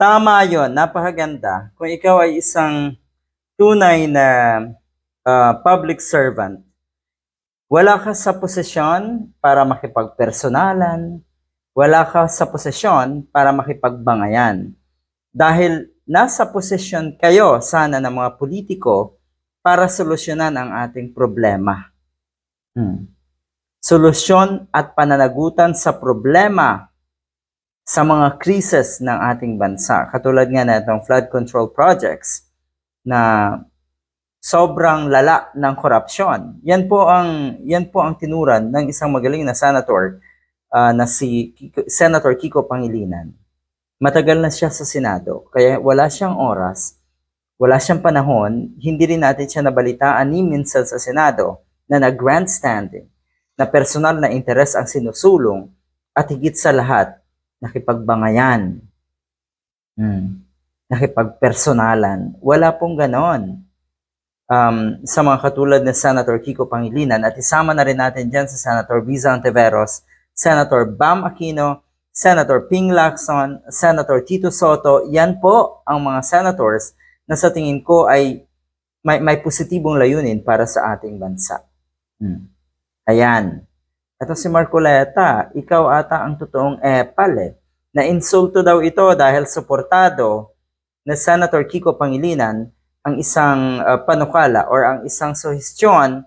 Tama yon, napakaganda. Kung ikaw ay isang tunay na ah, public servant, wala ka sa posisyon para makipagpersonalan, wala ka sa posisyon para makipagbangayan. Dahil nasa posisyon kayo sana ng mga politiko para solusyonan ang ating problema. Hmm. Solusyon at pananagutan sa problema sa mga krisis ng ating bansa. Katulad nga na flood control projects na sobrang lala ng korupsyon. Yan po ang yan po ang tinuran ng isang magaling na senator ah, na si Kiko- Senator Kiko Pangilinan. Matagal na siya sa Senado, kaya wala siyang oras, wala siyang panahon, hindi rin natin siya nabalitaan ni minsan sa Senado na nag-grandstanding, na personal na interes ang sinusulong at higit sa lahat, nakipagbangayan. Hmm. Nakipagpersonalan. Wala pong ganon. Um, sa mga katulad ni Senator Kiko Pangilinan at isama na rin natin dyan sa Senator Biza Anteveros, Senator Bam Aquino, Senator Ping Lacson, Senator Tito Soto, yan po ang mga senators na sa tingin ko ay may, may positibong layunin para sa ating bansa. Hmm. Ayan. Ito si Marcoleta, ikaw ata ang totoong epal eh. Na-insulto daw ito dahil suportado na Senator Kiko Pangilinan ang isang uh, panukala or ang isang suhestyon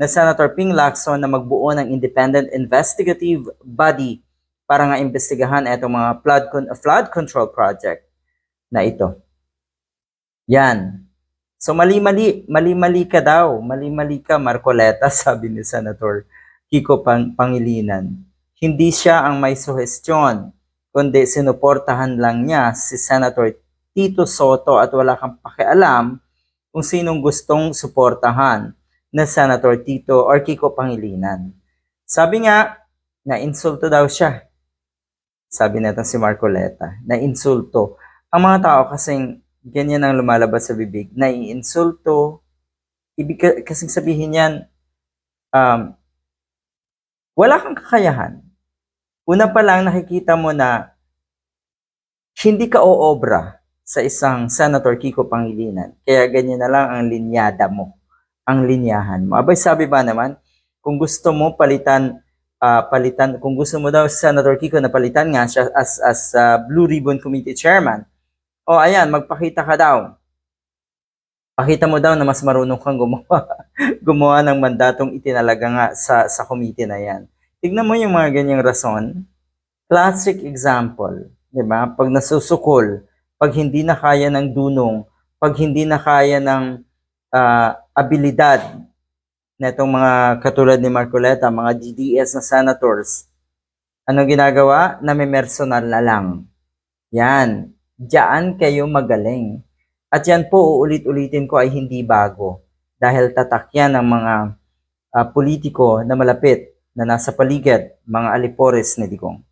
na Senator Ping Lacson na magbuo ng independent investigative body para nga imbestigahan itong mga flood, con- flood control project na ito. Yan. So mali-mali, mali-mali ka daw, mali-mali ka Marcoleta, sabi ni Senator Kiko Pang- Pangilinan. Hindi siya ang may suhestyon, kundi sinuportahan lang niya si Senator Tito Soto at wala kang pakialam kung sinong gustong suportahan na Senator Tito or Kiko Pangilinan. Sabi nga, na-insulto daw siya. Sabi nito si Marcoleta, na-insulto. Ang mga tao kasing ganyan ang lumalabas sa bibig, nai-insulto. Ibig ka- kasing sabihin yan, um, wala kang kakayahan. Una pa lang nakikita mo na hindi ka oobra sa isang Senator Kiko Pangilinan. Kaya ganyan na lang ang linyada mo, ang linyahan mo. Abay sabi ba naman, kung gusto mo palitan ah, palitan kung gusto mo daw Senator Kiko na palitan nga siya as as ah, Blue Ribbon Committee Chairman. O ayan, magpakita ka daw. Pakita mo daw na mas marunong kang gumawa gumawa ng mandatong itinalaga nga sa sa committee na yan. Tignan mo yung mga ganyang rason. Classic example, 'di ba? Pag nasusukol, pag hindi na kaya ng dunong, pag hindi na kaya ng ah, abilidad na itong mga katulad ni Marcoleta, mga DDS na senators, ano ginagawa? Namimersonal na lang. Yan. Diyan kayo magaling. At yan po, uulit-ulitin ko ay hindi bago. Dahil tatak yan ng mga ah, politiko na malapit na nasa paligid, mga alipores ni Digong.